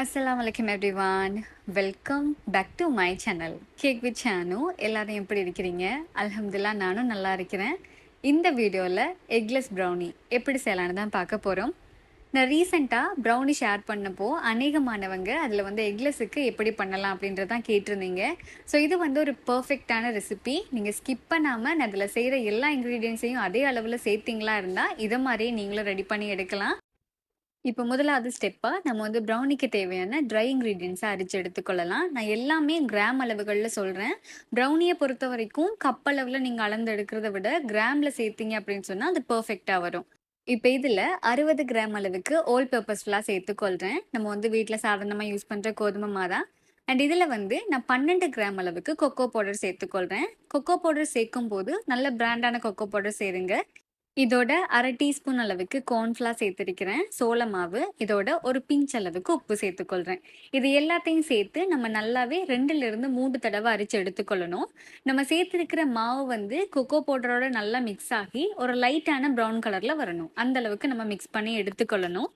அஸ்லாம் வலைக்கம் everyone welcome back to my channel cake with Sanu எல்லாரும் எப்படி இருக்கிறீங்க? அலமதுல்லா நானும் நல்லா இருக்கிறேன். இந்த வீடியோவில் எக்லெஸ் ப்ரௌனி எப்படி செய்யலான்னு தான் பார்க்க போகிறோம் நான் ரீசெண்டாக ப்ரௌனி ஷேர் பண்ணப்போ அநேகமானவங்க அதில் வந்து எக்லெஸுக்கு எப்படி பண்ணலாம் அப்படின்றதான் கேட்டிருந்தீங்க. ஸோ இது வந்து ஒரு பர்ஃபெக்டான ரெசிபி நீங்கள் ஸ்கிப் பண்ணாமல் நான் அதில் செய்கிற எல்லா இன்க்ரீடியன்ஸையும் அதே அளவில் சேர்த்திங்களா இருந்தால் இதை மாதிரியே நீங்களும் ரெடி பண்ணி எடுக்கலாம். இப்போ முதலாவது ஸ்டெப்பாக நம்ம வந்து ப்ரௌனிக்கு தேவையான ட்ரை இன்க்ரீடியன்ஸை அரிச்சு எடுத்துக்கொள்ளலாம். நான் எல்லாமே கிராம் அளவுகளில் சொல்கிறேன் ப்ரௌனியை பொறுத்த வரைக்கும் கப் அளவில் நீங்கள் அளந்து எடுக்கிறத விட கிராமில் சேர்த்தீங்க அப்படின்னு சொன்னால் அது பர்ஃபெக்டாக வரும். இப்போ இதில் அறுபது கிராம் அளவுக்கு ஓல் பர்பஸ் ஃபுல்லாக சேர்த்துக்கொள்கிறேன் நம்ம வந்து வீட்டில் சாதாரணமாக யூஸ் பண்ணுற கோதுமை மாதா அண்ட் இதில் வந்து நான் பன்னெண்டு கிராம் அளவுக்கு கொக்கோ பவுடர் சேர்த்துக்கொள்கிறேன் கொக்கோ பவுடர் சேர்க்கும் போது நல்ல பிராண்டான கொக்கோ பவுடர் சேருங்க. இதோட அரை டீஸ்பூன் அளவுக்கு கார்ன்ஃப்ளார் சேர்த்துருக்கிறேன். சோள மாவு இதோட ஒரு பிஞ்ச் அளவுக்கு உப்பு சேர்த்துக்கொள்கிறேன் இது எல்லாத்தையும் சேர்த்து நம்ம நல்லாவே ரெண்டுலேருந்து மூன்று தடவை அரிச்சு எடுத்துக்கொள்ளணும். நம்ம சேர்த்துருக்கிற மாவு வந்து கொக்கோ பவுடரோட நல்லா மிக்ஸ் ஆகி ஒரு லைட்டான ப்ரௌன் கலரில் வரணும். அந்த அளவுக்கு நம்ம மிக்ஸ் பண்ணி எடுத்துக்கொள்ளணும்.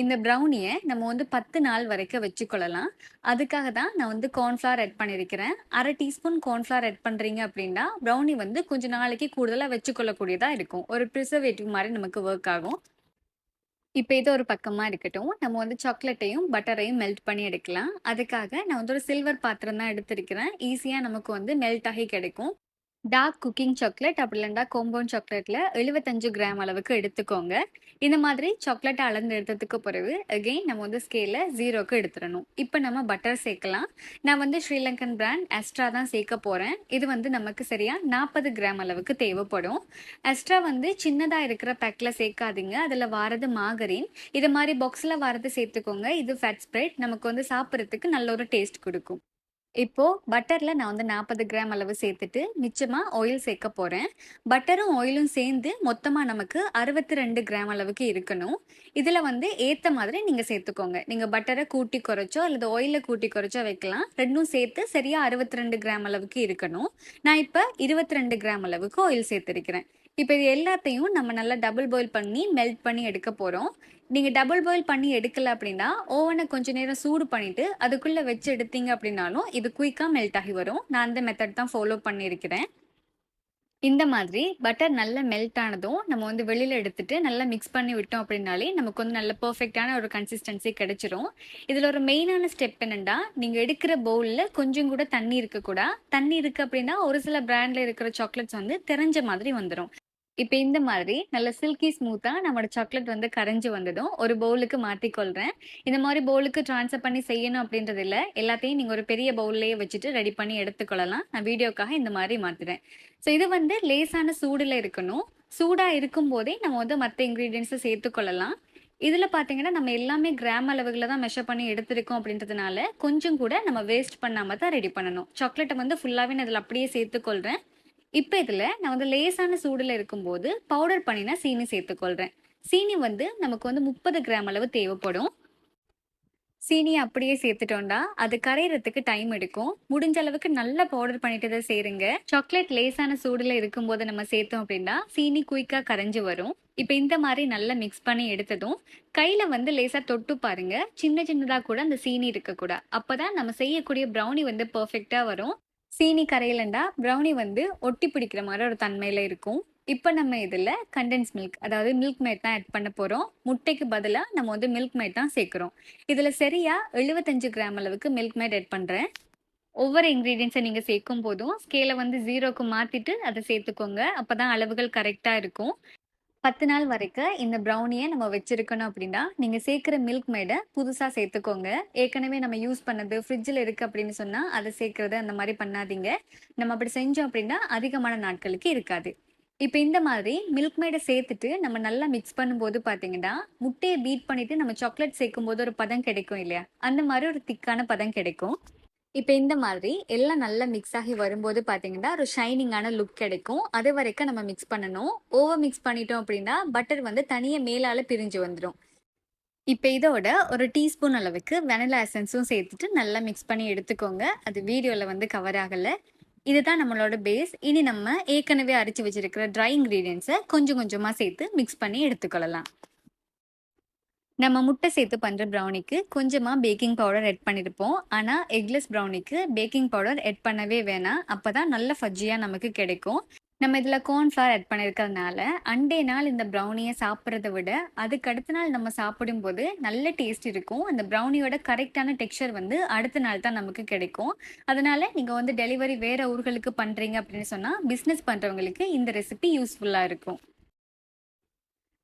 இந்த ப்ரௌனியை நம்ம வந்து பத்து நாள் வரைக்கும் வச்சுக்கொள்ளலாம். அதுக்காக தான் நான் வந்து கார்ன்ஃப்ளவர் ஆட் பண்ணியிருக்கிறேன். அரை டீஸ்பூன் கார்ன்ஃப்ளவர் ஆட் பண்ணுறீங்க அப்படின்னா ப்ரௌனி வந்து கொஞ்சம் நாளைக்கு கூடுதலாக வச்சுக்கொள்ளக்கூடியதாக இருக்கும். ஒரு ப்ரிசர்வேட்டிவ் மாதிரி நமக்கு ஒர்க் ஆகும். இப்போ இது ஒரு பக்கமாக இருக்கட்டும். நம்ம வந்து சாக்லேட்டையும் பட்டரையும் மெல்ட் பண்ணி எடுக்கலாம். அதுக்காக நான் வந்து ஒரு சில்வர் பாத்திரம் தான் எடுத்திருக்கிறேன். ஈஸியாக நமக்கு வந்து மெல்ட் ஆகி கிடைக்கும். டார்க் குக்கிங் சாக்லேட் அப்படி இல்லைண்டா கோம்பவுண்ட் சாக்லேட்டில் எழுபத்தஞ்சு கிராம் அளவுக்கு எடுத்துக்கோங்க. இந்த மாதிரி சாக்லேட்டை அளந்து எடுத்ததுக்கு பிறகு அகெயின் நம்ம வந்து ஸ்கேலில் ஜீரோக்கு எடுத்துடணும். இப்போ நம்ம பட்டர் சேர்க்கலாம். நான் வந்து ஸ்ரீலங்கன் பிராண்ட் எக்ஸ்ட்ரா தான் சேர்க்க போகிறேன் இது வந்து நமக்கு சரியாக நாற்பது கிராம் அளவுக்கு தேவைப்படும். எக்ஸ்ட்ரா வந்து சின்னதாக இருக்கிற பேக்கில் சேர்க்காதீங்க. அதில் வாரது மாகரின் இது மாதிரி பாக்ஸில் வாரது சேர்த்துக்கோங்க. இது ஃபேட் ஸ்ப்ரெட் நமக்கு வந்து சாப்பிட்றதுக்கு நல்ல ஒரு டேஸ்ட் கொடுக்கும். இப்போ பட்டரில் நான் வந்து நாற்பது கிராம் அளவு சேர்த்துட்டு மிச்சமாக ஆயில் சேர்க்க போகிறேன் பட்டரும் ஆயிலும் சேர்ந்து மொத்தமாக நமக்கு அறுபத்தி ரெண்டு கிராம் அளவுக்கு இருக்கணும். இதில் வந்து ஏற்ற மாதிரி நீங்கள் சேர்த்துக்கோங்க. நீங்கள் பட்டரை கூட்டி குறைச்சோ அல்லது ஆயிலை கூட்டி குறைச்சோ வைக்கலாம். ரெண்டும் சேர்த்து சரியாக அறுபத்தி ரெண்டு கிராம் அளவுக்கு இருக்கணும். நான் இப்போ இருபத்தி ரெண்டு கிராம் அளவுக்கு ஆயில் சேர்த்துருக்கிறேன். இப்போ இது எல்லாத்தையும் நம்ம நல்லா டபுள் பாயில் பண்ணி மெல்ட் பண்ணி எடுக்க போகிறோம் நீங்கள் டபுள் பாயில் பண்ணி எடுக்கல அப்படின்னா ஓவனை கொஞ்ச நேரம் சூடு பண்ணிவிட்டு அதுக்குள்ளே வச்சு எடுத்தீங்க அப்படின்னாலும் இது குயிக்காக மெல்ட் ஆகி வரும். நான் அந்த மெத்தட் தான் ஃபாலோ பண்ணியிருக்கிறேன். இந்த மாதிரி பட்டர் நல்லா மெல்ட் ஆனதும் நம்ம வந்து வெளியில் எடுத்துட்டு நல்லா மிக்ஸ் பண்ணி விட்டோம் அப்படின்னாலே நமக்கு வந்து நல்ல பர்ஃபெக்டான ஒரு கன்சிஸ்டன்சி கிடைச்சிரும். இதில் ஒரு மெயினான ஸ்டெப் என்னென்னா நீங்கள் எடுக்கிற பவுலில் கொஞ்சம் கூட தண்ணி இருக்கக்கூடா. தண்ணி இருக்குது அப்படின்னா ஒரு சில பிராண்டில் இருக்கிற சாக்லேட்ஸ் வந்து தெரிஞ்ச மாதிரி வந்துடும் இப்போ இந்த மாதிரி நல்ல சில்கி ஸ்மூத்தாக நம்மளோட சாக்லேட் வந்து கரைஞ்சி வந்ததும் ஒரு பவுலுக்கு மாற்றிக்கொள்கிறேன் இந்த மாதிரி பவுலுக்கு ட்ரான்ஸ்ஃபர் பண்ணி செய்யணும் அப்படின்றது இல்லை எல்லாத்தையும் நீங்கள் ஒரு பெரிய பவுல்லையே வச்சுட்டு ரெடி பண்ணி எடுத்துக்கொள்ளலாம். நான் வீடியோக்காக இந்த மாதிரி மாற்றுறேன் ஸோ இது வந்து லேசான சூடில் இருக்கணும். சூடாக இருக்கும் போதே நம்ம வந்து மற்ற இன்க்ரீடியன்ஸை சேர்த்துக்கொள்ளலாம். இதில் பார்த்தீங்கன்னா நம்ம எல்லாமே கிராம் அளவுகளில் தான் மெஷர் பண்ணி எடுத்திருக்கோம் அப்படின்றதுனால கொஞ்சம் கூட நம்ம வேஸ்ட் பண்ணாமல் தான் ரெடி பண்ணணும். சாக்லேட்டை வந்து ஃபுல்லாகவே நான் இதில் அப்படியே சேர்த்துக்கொள்கிறேன் இப்போ இதில் நான் வந்து லேசான சூடில் இருக்கும்போது பவுடர் பண்ணினா சீனி சேர்த்துக்கொள்கிறேன் சீனி வந்து நமக்கு வந்து முப்பது கிராம் அளவு தேவைப்படும். சீனியை அப்படியே சேர்த்துட்டோம்டா. அது கரையிறதுக்கு டைம் எடுக்கும். முடிஞ்ச அளவுக்கு நல்லா பவுடர் பண்ணிட்டு தான் சேருங்க. சாக்லேட் லேசான சூடில் இருக்கும்போது நம்ம சேர்த்தோம் அப்படின்னா சீனி குயிக்காக கரைஞ்சு வரும். இப்போ இந்த மாதிரி நல்லா மிக்ஸ் பண்ணி எடுத்ததும் கையில் வந்து லேசாக தொட்டு பாருங்க. சின்ன சின்னதாக கூட அந்த சீனி இருக்கக்கூடாது. அப்போ தான் நம்ம செய்யக்கூடிய ப்ரௌனி வந்து பர்ஃபெக்டாக வரும். சீனி கரையிலண்டா ப்ரௌனி வந்து ஒட்டி பிடிக்கிற மாதிரி ஒரு தன்மையில் இருக்கும். இப்போ நம்ம இதில் கண்டென்ஸ் மில்க் அதாவது மில்க் மேட் தான் ஆட் பண்ண போகிறோம் முட்டைக்கு பதிலாக நம்ம வந்து மில்க் மேட் தான் சேர்க்குறோம். இதில் சரியாக எழுபத்தஞ்சு கிராம் அளவுக்கு மில்க் மேட் ஆட் பண்ணுறேன் ஒவ்வொரு இன்க்ரீடியன்ஸை நீங்கள் சேர்க்கும் போதும் ஸ்கேலை வந்து ஜீரோக்கு மாற்றிட்டு அதை சேர்த்துக்கோங்க. அப்போ தான் அளவுகள் கரெக்டாக இருக்கும். பத்து நாள் வரைக்கும் இந்த ப்ரௌனியை நம்ம வச்சிருக்கணும் அப்படின்னா நீங்கள் சேர்க்குற மில்க் மேடை புதுசாக சேர்த்துக்கோங்க. ஏற்கனவே நம்ம யூஸ் பண்ணது ஃப்ரிட்ஜில் இருக்குது அப்படின்னு சொன்னால் அதை சேர்க்குறது அந்த மாதிரி பண்ணாதீங்க. நம்ம அப்படி செஞ்சோம் அப்படின்னா அதிகமான நாட்களுக்கு இருக்காது. இப்போ இந்த மாதிரி மில்க் மேடை சேர்த்துட்டு நம்ம நல்லா மிக்ஸ் பண்ணும்போது பார்த்தீங்கன்னா முட்டையை பீட் பண்ணிட்டு நம்ம சாக்லேட் சேர்க்கும் போது ஒரு பதம் கிடைக்கும் இல்லையா? அந்த மாதிரி ஒரு திக்கான பதம் கிடைக்கும். இப்போ இந்த மாதிரி எல்லாம் நல்லா மிக்ஸ் ஆகி வரும்போது பார்த்தீங்கன்னா ஒரு ஷைனிங்கான லுக் கிடைக்கும். அது வரைக்கும் நம்ம மிக்ஸ் பண்ணணும். ஓவர் மிக்ஸ் பண்ணிட்டோம் அப்படின்னா பட்டர் வந்து தனியாக மேலால் பிரிஞ்சு வந்துடும் இப்போ இதோட ஒரு டீஸ்பூன் அளவுக்கு வெனிலா எசன்ஸும் சேர்த்துட்டு நல்லா மிக்ஸ் பண்ணி எடுத்துக்கோங்க. அது வீடியோவில் வந்து கவர் ஆகலை. இதுதான் நம்மளோட பேஸ் இனி நம்ம ஏற்கனவே அரைச்சி வச்சிருக்கிற ட்ரை இன்க்ரீடியன்ஸை கொஞ்சம் கொஞ்சமாக சேர்த்து மிக்ஸ் பண்ணி எடுத்துக்கொள்ளலாம். நம்ம முட்டை சேர்த்து பண்ணுற ப்ரௌனிக்கு கொஞ்சமாக பேக்கிங் பவுடர் ஆட் பண்ணியிருப்போம் ஆனால் எக்லெஸ் ப்ரௌனிக்கு பேக்கிங் பவுடர் ஆட் பண்ணவே வேணாம். அப்போ தான் நல்ல ஃபஜ்ஜியாக நமக்கு கிடைக்கும். நம்ம இதில் கார்ன்ஃப்ளவர் எட் பண்ணியிருக்கிறதுனால அண்டே நாள் இந்த ப்ரௌனியை சாப்பிட்றத விட அதுக்கு அடுத்த நாள் நம்ம சாப்பிடும்போது நல்ல டேஸ்ட் இருக்கும். அந்த ப்ரௌனியோட கரெக்டான டெக்ஸ்சர் வந்து அடுத்த நாள் தான் நமக்கு கிடைக்கும். அதனால நீங்கள் வந்து டெலிவரி வேறு ஊர்களுக்கு பண்ணுறீங்க அப்படின்னு சொன்னால் பிஸ்னஸ் பண்ணுறவங்களுக்கு இந்த ரெசிபி யூஸ்ஃபுல்லாக இருக்கும்.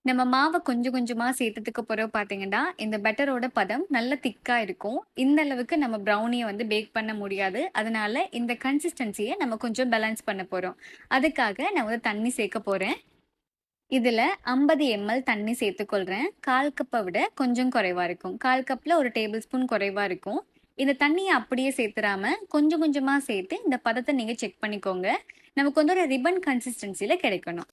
நம்ம மாவை கொஞ்சம் கொஞ்சமாக சேர்த்ததுக்கு பிறகு பார்த்தீங்கன்னா இந்த பெட்டரோட பதம் நல்ல திக்காக இருக்கும். இந்த அளவுக்கு நம்ம ப்ரௌனியை வந்து பேக் பண்ண முடியாது. அதனால இந்த கன்சிஸ்டன்சியை நம்ம கொஞ்சம் பேலன்ஸ் பண்ண போகிறோம் அதுக்காக நான் வந்து தண்ணி சேர்க்க போகிறேன் இதில் ஐம்பது எம்எல் தண்ணி சேர்த்துக்கொள்கிறேன் கால் கப்பை விட கொஞ்சம் குறைவாக இருக்கும். கால் கப்பில் ஒரு டேபிள் ஸ்பூன் குறைவாக இருக்கும். இந்த தண்ணியை அப்படியே சேர்த்துறாம கொஞ்சம் கொஞ்சமாக சேர்த்து இந்த பதத்தை நீங்கள் செக் பண்ணிக்கோங்க. நமக்கு வந்து ஒரு ரிபன் கன்சிஸ்டன்சியில் கிடைக்கணும்.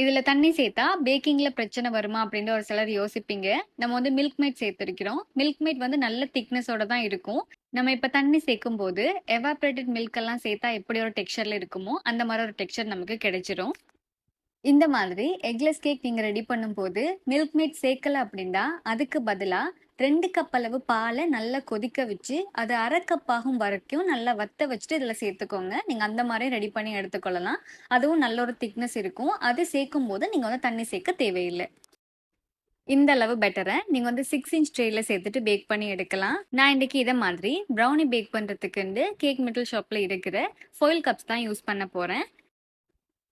இதில் தண்ணி சேர்த்தா பேக்கிங்கில் பிரச்சனை வருமா அப்படின்னு ஒரு சிலர் யோசிப்பீங்க. நம்ம வந்து மில்க் மேட் சேர்த்துருக்கிறோம். மில்க் மேட் வந்து நல்ல திக்னஸோட தான் இருக்கும். நம்ம இப்போ தண்ணி சேர்க்கும் போது எவாப்ரேட்டட் மில்க் எல்லாம் சேர்த்தா எப்படி ஒரு டெக்ஸ்சரில் இருக்குமோ அந்த மாதிரி ஒரு டெக்ஸ்சர் நமக்கு கிடைச்சிரும். இந்த மாதிரி எக்லெஸ் கேக் நீங்கள் ரெடி பண்ணும்போது மில்க் மேட் சேர்க்கல அப்படின்னா அதுக்கு பதிலாக ரெண்டு கப் அளவு பாலை நல்லா கொதிக்க வச்சு அது அரை கப் ஆகும் வரைக்கும் நல்லா வத்த வச்சுட்டு இதில் சேர்த்துக்கோங்க. நீங்கள் அந்த மாதிரி ரெடி பண்ணி எடுத்துக்கொள்ளலாம். அதுவும் நல்ல ஒரு திக்னஸ் இருக்கும். அது சேர்க்கும் போது நீங்கள் வந்து தண்ணி சேர்க்க தேவையில்லை. இந்த அளவு பெட்டரை நீங்கள் வந்து சிக்ஸ் இன்ச் ட்ரேயில் சேர்த்துட்டு பேக் பண்ணி எடுக்கலாம். நான் இன்றைக்கி இதை மாதிரி ப்ரௌனி பேக் பண்ணுறதுக்குண்டு கேக் மிட்டில் ஷாப்பில் இருக்கிற ஃபோயில் கப்ஸ் தான் யூஸ் பண்ண போகிறேன்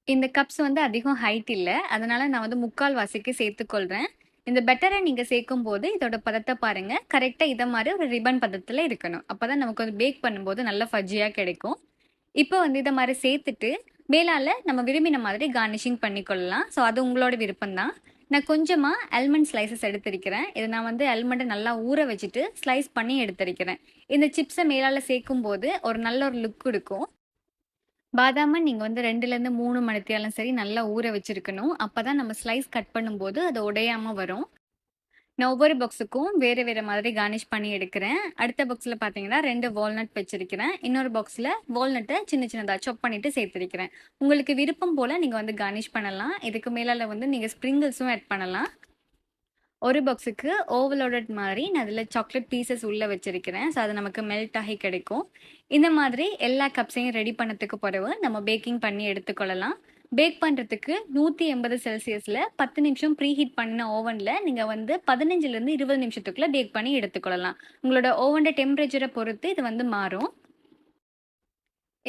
இந்த கப்ஸ் வந்து அதிகம் ஹைட் இல்லை. அதனால் நான் வந்து முக்கால் வாசிக்கு சேர்த்துக்கொள்கிறேன் இந்த பெட்டரை நீங்கள் சேர்க்கும் போது இதோட பதத்தை பாருங்கள் கரெக்டாக இதை மாதிரி ஒரு ரிபன் பதத்தில் இருக்கணும். அப்போ தான் நமக்கு வந்து பேக் பண்ணும்போது நல்ல ஃபஜ்ஜியாக கிடைக்கும். இப்போ வந்து இதை மாதிரி சேர்த்துட்டு மேலால் நம்ம விரும்பின மாதிரி கார்னிஷிங் பண்ணிக்கொள்ளலாம். ஸோ அது உங்களோட விருப்பம்தான். நான் கொஞ்சமாக அல்மண்ட் ஸ்லைசஸ் எடுத்திருக்கிறேன். இதை நான் வந்து அல்மண்டை நல்லா ஊற வச்சுட்டு ஸ்லைஸ் பண்ணி எடுத்திருக்கிறேன். இந்த சிப்ஸை மேலால் சேர்க்கும் போது ஒரு நல்ல ஒரு லுக் கொடுக்கும் பாதாமை நீங்கள் வந்து ரெண்டுலேருந்து மூணு மணித்தியாலும் சரி நல்லா ஊற வச்சுருக்கணும். அப்போ தான் நம்ம ஸ்லைஸ் கட் பண்ணும்போது அது உடையாமல் வரும். நான் ஒவ்வொரு பாக்ஸுக்கும் வேறு வேறு மாதிரி கார்னிஷ் பண்ணி எடுக்கிறேன். அடுத்த பாக்ஸில் பார்த்தீங்கன்னா ரெண்டு வால்நட் வச்சுருக்கிறேன். இன்னொரு பாக்ஸில் வால்நட்டை சின்ன சின்னதாக சாப் பண்ணிவிட்டு சேர்த்துருக்கிறேன். உங்களுக்கு விருப்பம் போல் நீங்கள் வந்து கார்னிஷ் பண்ணலாம். இதுக்கு மேலே வந்து நீங்கள் ஸ்ப்ரிங்கிள்ஸும் ஆட் பண்ணலாம். ஒரு பாக்ஸுக்கு ஓவலோடட் மாதிரி நான் அதில் சாக்லேட் பீசஸ் உள்ளே வச்சுருக்கிறேன். ஸோ அது நமக்கு மெல்ட் ஆகி கிடைக்கும். இந்த மாதிரி எல்லா கப்ஸையும் ரெடி பண்ணதுக்கு பிறகு நம்ம பேக்கிங் பண்ணி எடுத்துக்கொள்ளலாம். பேக் பண்ணுறதுக்கு நூற்றி எண்பது செல்சியஸில் பத்து நிமிஷம் ப்ரீ ஹீட் பண்ண ஓவனில் நீங்கள் வந்து பதினஞ்சுலேருந்து இருபது நிமிஷத்துக்குள்ளே பேக் பண்ணி எடுத்துக்கொள்ளலாம். உங்களோட ஓவனோட டெம்பரேச்சரை பொறுத்து இது வந்து மாறும்.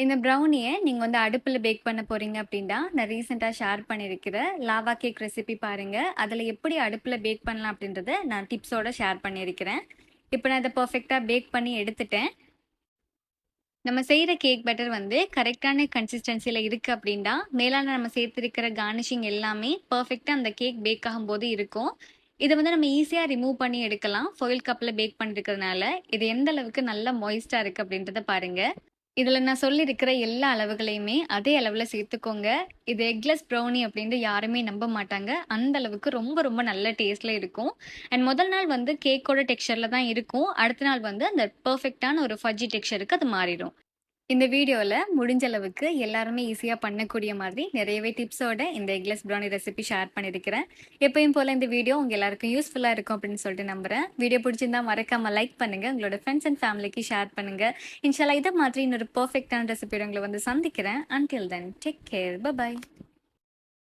இந்த ப்ரௌனியை நீங்கள் வந்து அடுப்பில் பேக் பண்ண போகிறீங்க அப்படின்னா நான் ரீசெண்டாக ஷேர் பண்ணியிருக்கிற லாவா கேக் ரெசிபி பாருங்கள் அதில் எப்படி அடுப்பில் பேக் பண்ணலாம் அப்படின்றத நான் டிப்ஸோடு ஷேர் பண்ணியிருக்கிறேன் இப்போ நான் இதை பர்ஃபெக்டாக பேக் பண்ணி எடுத்துட்டேன். நம்ம செய்கிற கேக் பட்டர் வந்து கரெக்டான கன்சிஸ்டன்சியில் இருக்குது அப்படின்னா மேலான நம்ம சேர்த்துருக்கிற கார்னிஷிங் எல்லாமே பர்ஃபெக்டாக அந்த கேக் பேக் ஆகும்போது இருக்கும். இதை வந்து நம்ம ஈஸியாக ரிமூவ் பண்ணி எடுக்கலாம். ஃபோயில் கப்பில் பேக் பண்ணிருக்கிறதுனால இது எந்த அளவுக்கு நல்லா மாய்ஸ்டாக இருக்குது அப்படின்றத பாருங்கள் இதில் நான் சொல்லியிருக்கிற எல்லா அளவுகளையுமே அதே அளவில் சேர்த்துக்கோங்க. இது எக்லெஸ் ப்ரௌனி அப்படின்ட்டு யாருமே நம்ப மாட்டாங்க. அந்த அளவுக்கு ரொம்ப ரொம்ப நல்ல டேஸ்ட்டில் இருக்கும். அண்ட் முதல் நாள் வந்து கேக்கோட டெக்ஸ்சரில் தான் இருக்கும். அடுத்த நாள் வந்து அந்த பர்ஃபெக்டான ஒரு ஃபஜ்ஜி டெக்ஸ்சருக்கு அது மாறிடும். இந்த வீடியோவில் முடிஞ்ச அளவுக்கு எல்லாருமே ஈஸியாக பண்ணக்கூடிய மாதிரி நிறையவே டிப்ஸோட இந்த எக்லஸ் ப்ரௌனி ரெசிபி ஷேர் பண்ணியிருக்கிறேன். எப்பயும் போல் இந்த வீடியோ உங்கள் எல்லாருக்கும் யூஸ்ஃபுல்லாக இருக்கும் அப்படின்னு சொல்லிட்டு நம்புகிறேன் வீடியோ பிடிச்சிருந்தா மறக்காமல் லைக் பண்ணுங்கள் உங்களோட ஃப்ரெண்ட்ஸ் அண்ட் ஃபேமிலிக்கு ஷேர் பண்ணுங்கள் இன்ஷால்லா இதை மாதிரி இன்னொரு பர்ஃபெக்டான ரெசிபியோட உங்களை வந்து சந்திக்கிறேன். Until then take care bye bye